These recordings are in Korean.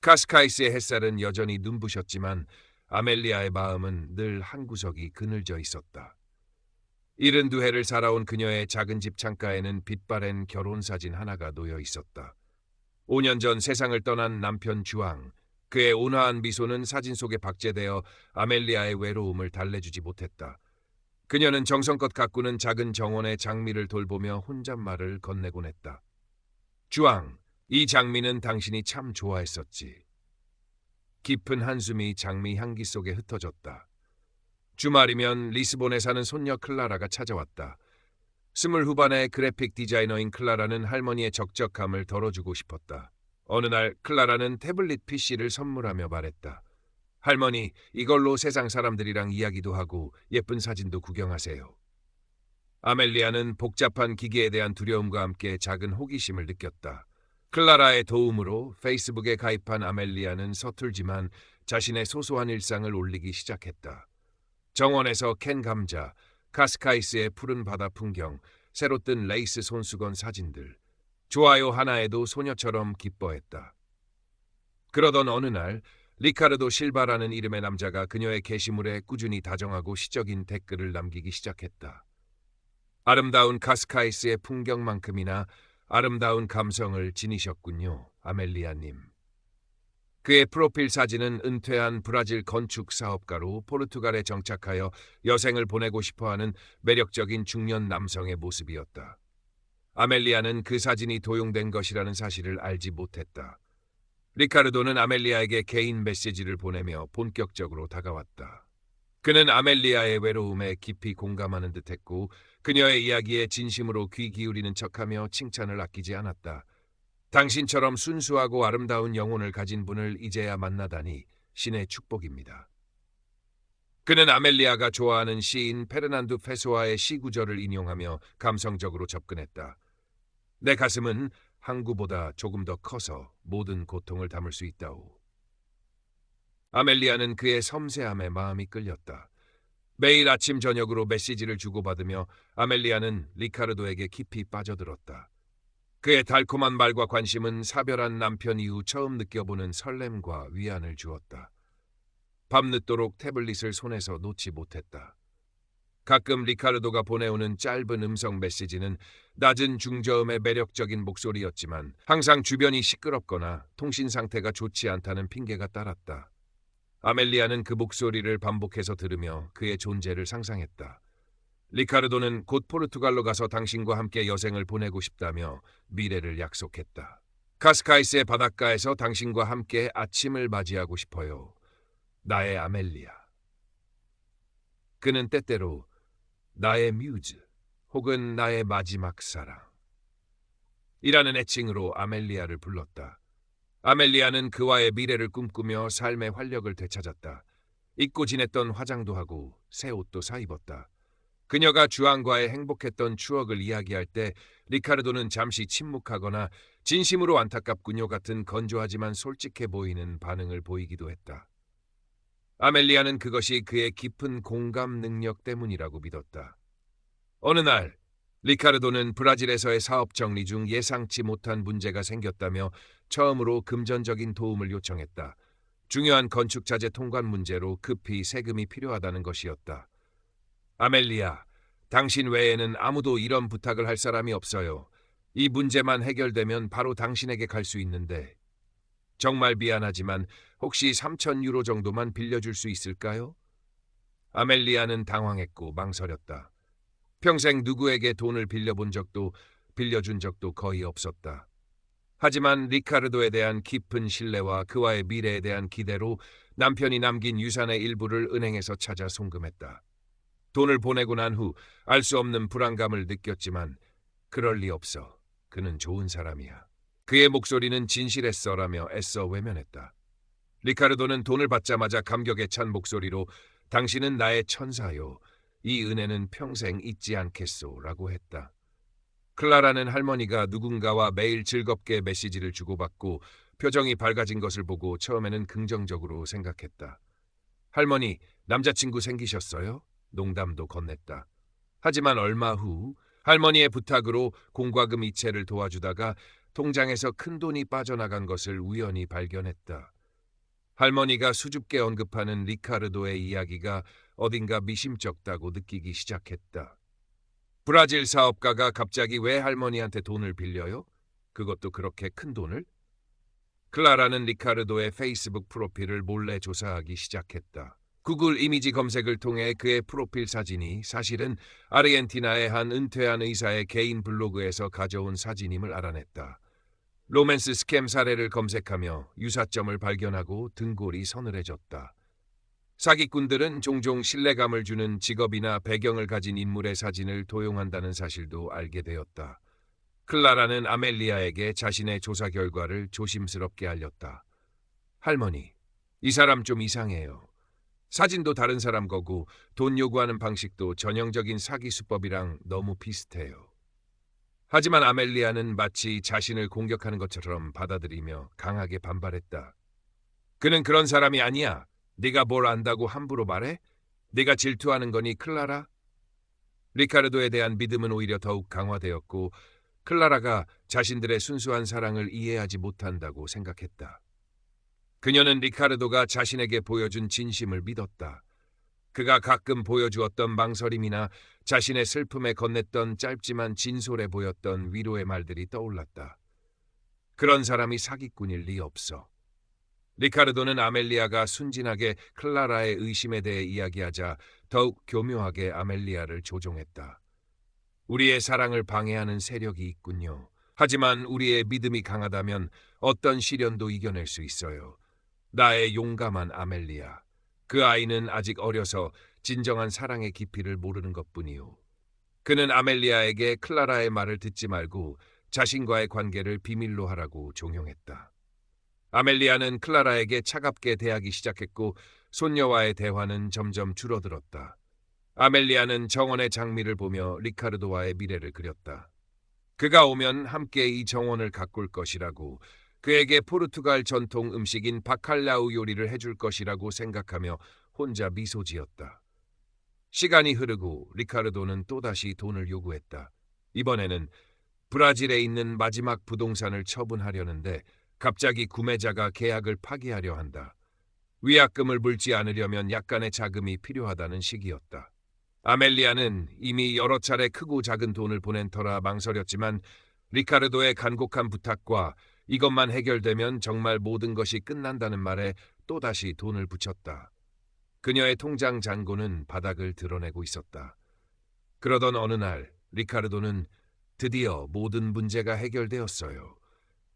카스카이스의 햇살은 여전히 눈부셨지만 아멜리아의 마음은 늘 한 구석이 그늘져 있었다. 72해를 살아온 그녀의 작은 집 창가에는 빛바랜 결혼 사진 하나가 놓여 있었다. 5년 전 세상을 떠난 남편 주앙, 그의 온화한 미소는 사진 속에 박제되어 아멜리아의 외로움을 달래주지 못했다. 그녀는 정성껏 가꾸는 작은 정원의 장미를 돌보며 혼잣말을 건네곤 했다. 주앙, 이 장미는 당신이 참 좋아했었지. 깊은 한숨이 장미 향기 속에 흩어졌다. 주말이면 리스본에 사는 손녀 클라라가 찾아왔다. 스물 후반의 그래픽 디자이너인 클라라는 할머니의 적적함을 덜어주고 싶었다. 어느 날 클라라는 태블릿 PC를 선물하며 말했다. 할머니, 이걸로 세상 사람들이랑 이야기도 하고 예쁜 사진도 구경하세요. 아멜리아는 복잡한 기계에 대한 두려움과 함께 작은 호기심을 느꼈다. 클라라의 도움으로 페이스북에 가입한 아멜리아는 서툴지만 자신의 소소한 일상을 올리기 시작했다. 정원에서 캔 감자, 카스카이스의 푸른 바다 풍경, 새로 뜬 레이스 손수건 사진들. 좋아요 하나에도 소녀처럼 기뻐했다. 그러던 어느 날 리카르도 실바라는 이름의 남자가 그녀의 게시물에 꾸준히 다정하고 시적인 댓글을 남기기 시작했다. 아름다운 카스카이스의 풍경만큼이나 아름다운 감성을 지니셨군요, 아멜리아님. 그의 프로필 사진은 은퇴한 브라질 건축 사업가로 포르투갈에 정착하여 여생을 보내고 싶어하는 매력적인 중년 남성의 모습이었다. 아멜리아는 그 사진이 도용된 것이라는 사실을 알지 못했다. 리카르도는 아멜리아에게 개인 메시지를 보내며 본격적으로 다가왔다. 그는 아멜리아의 외로움에 깊이 공감하는 듯했고 그녀의 이야기에 진심으로 귀 기울이는 척하며 칭찬을 아끼지 않았다. 당신처럼 순수하고 아름다운 영혼을 가진 분을 이제야 만나다니 신의 축복입니다. 그는 아멜리아가 좋아하는 시인 페르난두 페소아의 시 구절을 인용하며 감성적으로 접근했다. 내 가슴은 항구보다 조금 더 커서 모든 고통을 담을 수 있다오. 아멜리아는 그의 섬세함에 마음이 끌렸다. 매일 아침 저녁으로 메시지를 주고받으며 아멜리아는 리카르도에게 깊이 빠져들었다. 그의 달콤한 말과 관심은 사별한 남편 이후 처음 느껴보는 설렘과 위안을 주었다. 밤늦도록 태블릿을 손에서 놓지 못했다. 가끔 리카르도가 보내오는 짧은 음성 메시지는 낮은 중저음의 매력적인 목소리였지만 항상 주변이 시끄럽거나 통신 상태가 좋지 않다는 핑계가 따랐다. 아멜리아는 그 목소리를 반복해서 들으며 그의 존재를 상상했다. 리카르도는 곧 포르투갈로 가서 당신과 함께 여생을 보내고 싶다며 미래를 약속했다. 카스카이스의 바닷가에서 당신과 함께 아침을 맞이하고 싶어요. 나의 아멜리아. 그는 때때로 나의 뮤즈 혹은 나의 마지막 사랑 이라는 애칭으로 아멜리아를 불렀다. 아멜리아는 그와의 미래를 꿈꾸며 삶의 활력을 되찾았다. 잊고 지냈던 화장도 하고 새 옷도 사 입었다. 그녀가 주안과의 행복했던 추억을 이야기할 때 리카르도는 잠시 침묵하거나 진심으로 안타깝군요 같은 건조하지만 솔직해 보이는 반응을 보이기도 했다. 아멜리아는 그것이 그의 깊은 공감 능력 때문이라고 믿었다. 어느 날 리카르도는 브라질에서의 사업 정리 중 예상치 못한 문제가 생겼다며 처음으로 금전적인 도움을 요청했다. 중요한 건축 자재 통관 문제로 급히 세금이 필요하다는 것이었다. 아멜리아, 당신 외에는 아무도 이런 부탁을 할 사람이 없어요. 이 문제만 해결되면 바로 당신에게 갈 수 있는데. 정말 미안하지만 혹시 3천 유로 정도만 빌려줄 수 있을까요? 아멜리아는 당황했고 망설였다. 평생 누구에게 돈을 빌려본 적도 빌려준 적도 거의 없었다. 하지만 리카르도에 대한 깊은 신뢰와 그와의 미래에 대한 기대로 남편이 남긴 유산의 일부를 은행에서 찾아 송금했다. 돈을 보내고 난 후 알 수 없는 불안감을 느꼈지만 그럴 리 없어. 그는 좋은 사람이야. 그의 목소리는 진실했어라며 애써 외면했다. 리카르도는 돈을 받자마자 감격에 찬 목소리로 당신은 나의 천사요. 이 은혜는 평생 잊지 않겠소라고 했다. 클라라는 할머니가 누군가와 매일 즐겁게 메시지를 주고받고 표정이 밝아진 것을 보고 처음에는 긍정적으로 생각했다. 할머니, 남자친구 생기셨어요? 농담도 건넸다. 하지만 얼마 후 할머니의 부탁으로 공과금 이체를 도와주다가 통장에서 큰 돈이 빠져나간 것을 우연히 발견했다. 할머니가 수줍게 언급하는 리카르도의 이야기가 어딘가 미심쩍다고 느끼기 시작했다. 브라질 사업가가 갑자기 왜 할머니한테 돈을 빌려요? 그것도 그렇게 큰 돈을? 클라라는 리카르도의 페이스북 프로필을 몰래 조사하기 시작했다. 구글 이미지 검색을 통해 그의 프로필 사진이 사실은 아르헨티나의 한 은퇴한 의사의 개인 블로그에서 가져온 사진임을 알아냈다. 로맨스 스캠 사례를 검색하며 유사점을 발견하고 등골이 서늘해졌다. 사기꾼들은 종종 신뢰감을 주는 직업이나 배경을 가진 인물의 사진을 도용한다는 사실도 알게 되었다. 클라라는 아멜리아에게 자신의 조사 결과를 조심스럽게 알렸다. 할머니, 이 사람 좀 이상해요. 사진도 다른 사람 거고 돈 요구하는 방식도 전형적인 사기 수법이랑 너무 비슷해요. 하지만 아멜리아는 마치 자신을 공격하는 것처럼 받아들이며 강하게 반발했다. 그는 그런 사람이 아니야. 네가 뭘 안다고 함부로 말해? 네가 질투하는 거니 클라라? 리카르도에 대한 믿음은 오히려 더욱 강화되었고 클라라가 자신들의 순수한 사랑을 이해하지 못한다고 생각했다. 그녀는 리카르도가 자신에게 보여준 진심을 믿었다. 그가 가끔 보여주었던 망설임이나 자신의 슬픔에 건넸던 짧지만 진솔해 보였던 위로의 말들이 떠올랐다. 그런 사람이 사기꾼일 리 없어. 리카르도는 아멜리아가 순진하게 클라라의 의심에 대해 이야기하자 더욱 교묘하게 아멜리아를 조종했다. 우리의 사랑을 방해하는 세력이 있군요. 하지만 우리의 믿음이 강하다면 어떤 시련도 이겨낼 수 있어요. 나의 용감한 아멜리아. 그 아이는 아직 어려서 진정한 사랑의 깊이를 모르는 것뿐이요. 그는 아멜리아에게 클라라의 말을 듣지 말고 자신과의 관계를 비밀로 하라고 종용했다. 아멜리아는 클라라에게 차갑게 대하기 시작했고 손녀와의 대화는 점점 줄어들었다. 아멜리아는 정원의 장미를 보며 리카르도와의 미래를 그렸다. 그가 오면 함께 이 정원을 가꿀 것이라고 그에게 포르투갈 전통 음식인 바칼라우 요리를 해줄 것이라고 생각하며 혼자 미소 지었다. 시간이 흐르고 리카르도는 또다시 돈을 요구했다. 이번에는 브라질에 있는 마지막 부동산을 처분하려는데 갑자기 구매자가 계약을 파기하려 한다. 위약금을 물지 않으려면 약간의 자금이 필요하다는 시기였다. 아멜리아는 이미 여러 차례 크고 작은 돈을 보낸 터라 망설였지만 리카르도의 간곡한 부탁과 이것만 해결되면 정말 모든 것이 끝난다는 말에 또다시 돈을 붙였다. 그녀의 통장 잔고는 바닥을 드러내고 있었다. 그러던 어느 날 리카르도는 드디어 모든 문제가 해결되었어요.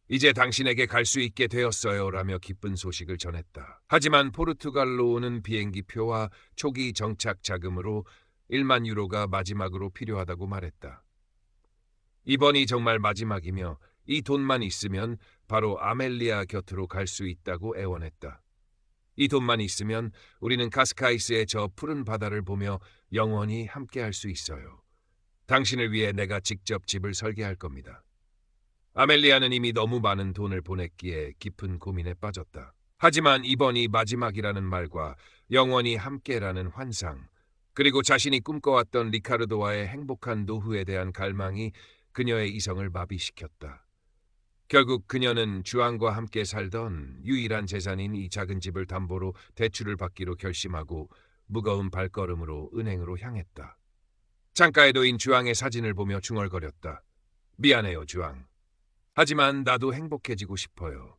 이제 당신에게 갈 수 있게 되었어요. 라며 기쁜 소식을 전했다. 하지만 포르투갈로 오는 비행기 표와 초기 정착 자금으로 1만 유로가 마지막으로 필요하다고 말했다. 이번이 정말 마지막이며 이 돈만 있으면 바로 아멜리아 곁으로 갈 수 있다고 애원했다. 이 돈만 있으면 우리는 카스카이스의 저 푸른 바다를 보며 영원히 함께할 수 있어요. 당신을 위해 내가 직접 집을 설계할 겁니다. 아멜리아는 이미 너무 많은 돈을 보냈기에 깊은 고민에 빠졌다. 하지만 이번이 마지막이라는 말과 영원히 함께라는 환상, 그리고 자신이 꿈꿔왔던 리카르도와의 행복한 노후에 대한 갈망이 그녀의 이성을 마비시켰다. 결국 그녀는 주안과 함께 살던 유일한 재산인 이 작은 집을 담보로 대출을 받기로 결심하고 무거운 발걸음으로 은행으로 향했다. 창가에 놓인 주황의 사진을 보며 중얼거렸다. 미안해요, 주황. 하지만 나도 행복해지고 싶어요.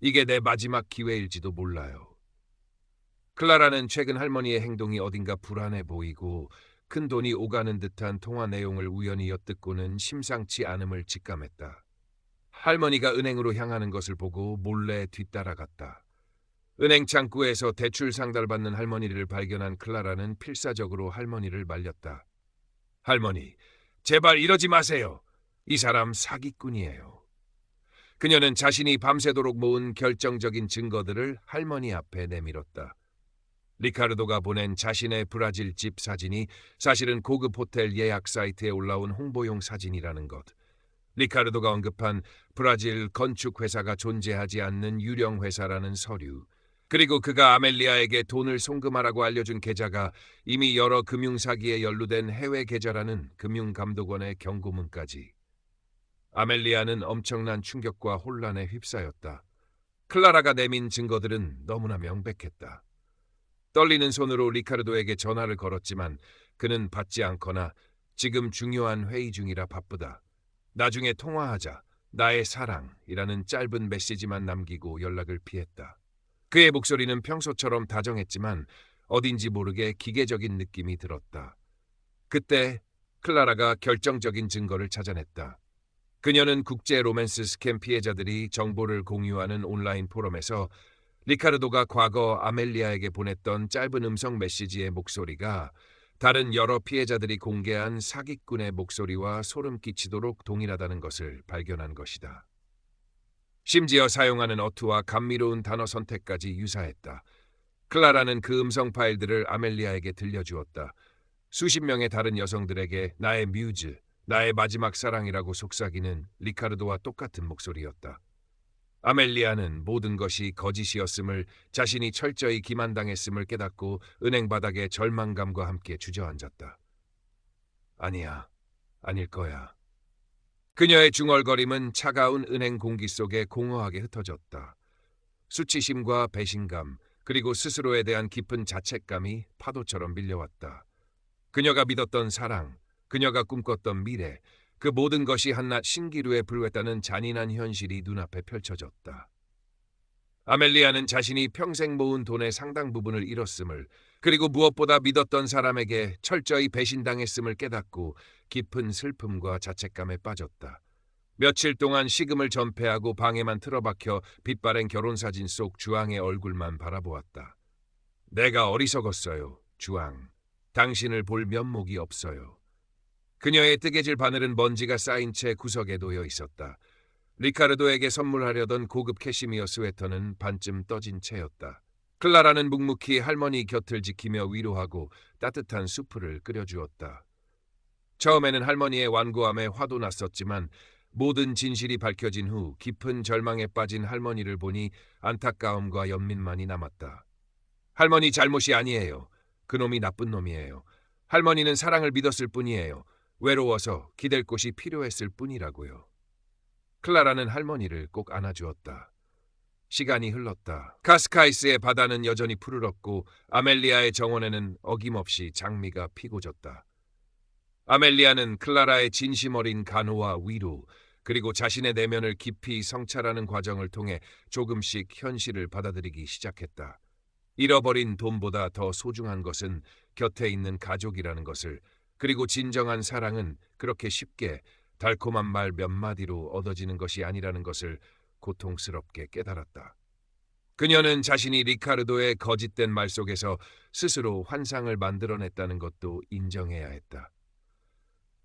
이게 내 마지막 기회일지도 몰라요. 클라라는 최근 할머니의 행동이 어딘가 불안해 보이고 큰 돈이 오가는 듯한 통화 내용을 우연히 엿듣고는 심상치 않음을 직감했다. 할머니가 은행으로 향하는 것을 보고 몰래 뒤따라갔다. 은행 창구에서 대출 상달받는 할머니를 발견한 클라라는 필사적으로 할머니를 말렸다. 할머니, 제발 이러지 마세요. 이 사람 사기꾼이에요. 그녀는 자신이 밤새도록 모은 결정적인 증거들을 할머니 앞에 내밀었다. 리카르도가 보낸 자신의 브라질 집 사진이 사실은 고급 호텔 예약 사이트에 올라온 홍보용 사진이라는 것. 리카르도가 언급한 브라질 건축 회사가 존재하지 않는 유령 회사라는 서류. 그리고 그가 아멜리아에게 돈을 송금하라고 알려준 계좌가 이미 여러 금융사기에 연루된 해외 계좌라는 금융감독원의 경고문까지. 아멜리아는 엄청난 충격과 혼란에 휩싸였다. 클라라가 내민 증거들은 너무나 명백했다. 떨리는 손으로 리카르도에게 전화를 걸었지만 그는 받지 않거나 지금 중요한 회의 중이라 바쁘다. 나중에 통화하자. 나의 사랑이라는 짧은 메시지만 남기고 연락을 피했다. 그의 목소리는 평소처럼 다정했지만 어딘지 모르게 기계적인 느낌이 들었다. 그때 클라라가 결정적인 증거를 찾아냈다. 그녀는 국제 로맨스 스캠 피해자들이 정보를 공유하는 온라인 포럼에서 리카르도가 과거 아멜리아에게 보냈던 짧은 음성 메시지의 목소리가 다른 여러 피해자들이 공개한 사기꾼의 목소리와 소름 끼치도록 동일하다는 것을 발견한 것이다. 심지어 사용하는 어투와 감미로운 단어 선택까지 유사했다. 클라라는 그 음성 파일들을 아멜리아에게 들려주었다. 수십 명의 다른 여성들에게 나의 뮤즈, 나의 마지막 사랑이라고 속삭이는 리카르도와 똑같은 목소리였다. 아멜리아는 모든 것이 거짓이었음을 자신이 철저히 기만당했음을 깨닫고 은행 바닥에 절망감과 함께 주저앉았다. 아니야, 아닐 거야. 그녀의 중얼거림은 차가운 은행 공기 속에 공허하게 흩어졌다. 수치심과 배신감, 그리고 스스로에 대한 깊은 자책감이 파도처럼 밀려왔다. 그녀가 믿었던 사랑, 그녀가 꿈꿨던 미래, 그 모든 것이 한낱 신기루에 불과했다는 잔인한 현실이 눈앞에 펼쳐졌다. 아멜리아는 자신이 평생 모은 돈의 상당 부분을 잃었음을 그리고 무엇보다 믿었던 사람에게 철저히 배신당했음을 깨닫고 깊은 슬픔과 자책감에 빠졌다. 며칠 동안 식음을 전폐하고 방에만 틀어박혀 빛바랜 결혼사진 속 주앙의 얼굴만 바라보았다. 내가 어리석었어요, 주앙. 당신을 볼 면목이 없어요. 그녀의 뜨개질 바늘은 먼지가 쌓인 채 구석에 놓여 있었다. 리카르도에게 선물하려던 고급 캐시미어 스웨터는 반쯤 떠진 채였다. 클라라는 묵묵히 할머니 곁을 지키며 위로하고 따뜻한 수프를 끓여주었다. 처음에는 할머니의 완고함에 화도 났었지만 모든 진실이 밝혀진 후 깊은 절망에 빠진 할머니를 보니 안타까움과 연민만이 남았다. 할머니 잘못이 아니에요. 그놈이 나쁜 놈이에요. 할머니는 사랑을 믿었을 뿐이에요. 외로워서 기댈 곳이 필요했을 뿐이라고요. 클라라는 할머니를 꼭 안아주었다. 시간이 흘렀다. 카스카이스의 바다는 여전히 푸르렀고 아멜리아의 정원에는 어김없이 장미가 피고 졌다. 아멜리아는 클라라의 진심 어린 간호와 위로 그리고 자신의 내면을 깊이 성찰하는 과정을 통해 조금씩 현실을 받아들이기 시작했다. 잃어버린 돈보다 더 소중한 것은 곁에 있는 가족이라는 것을 그리고 진정한 사랑은 그렇게 쉽게 달콤한 말 몇 마디로 얻어지는 것이 아니라는 것을 고통스럽게 깨달았다. 그녀는 자신이 리카르도의 거짓된 말 속에서 스스로 환상을 만들어냈다는 것도 인정해야 했다.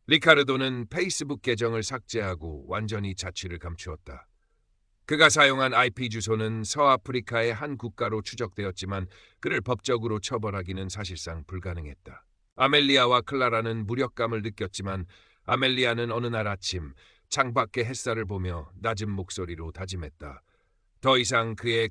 리카르도는 페이스북 계정을 삭제하고 완전히 자취를 감추었다. 그가 사용한 IP 주소는 서아프리카의 한 국가로 추적되었지만 그를 법적으로 처벌하기는 사실상 불가능했다. 아멜리아와 클라라는 무력감을 느꼈지만 아멜리아는 어느 날 아침 창밖의 햇살을 보며 낮은 목소리로 다짐했다. 더 이상 그의